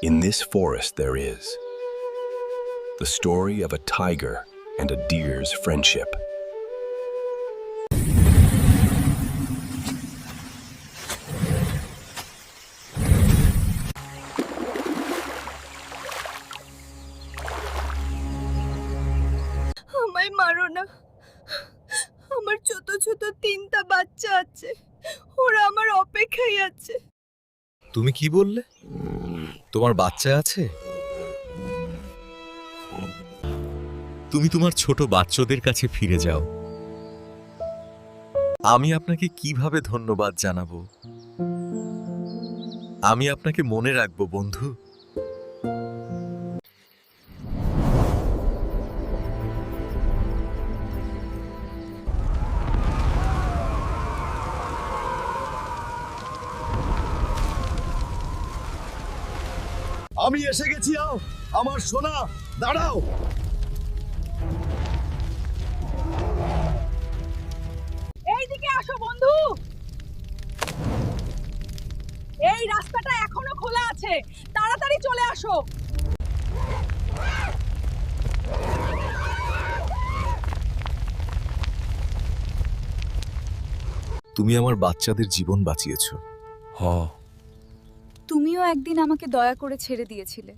In this forest, there is the story of a tiger and a deer's friendship. আমায় মারো না আমার ছোট ছোট তিনটা বাচ্চা আছে ওরা আমার অপেক্ষায় আছে তুমি কি বললে তোমার বাচ্চা আছে? তুমি তোমার ছোট বাচ্চাদের কাছে ফিরে যাও। আমি আপনাকে কীভাবে ধন্যবাদ জানাব? আমি আপনাকে মনে রাখব, বন্ধু। আমি এসে গেছি আও। আমার সোনা দাঁড়াও। এইদিকে আসো বন্ধু। এই রাস্তাটা এখনও খোলা আছে। তাড়াতাড়ি চলে আসো। তুমি আমার বাচ্চাদের জীবন বাঁচিয়েছো। তুমিও একদিন আমাকে দয়া করে ছেড়ে দিয়েছিলে।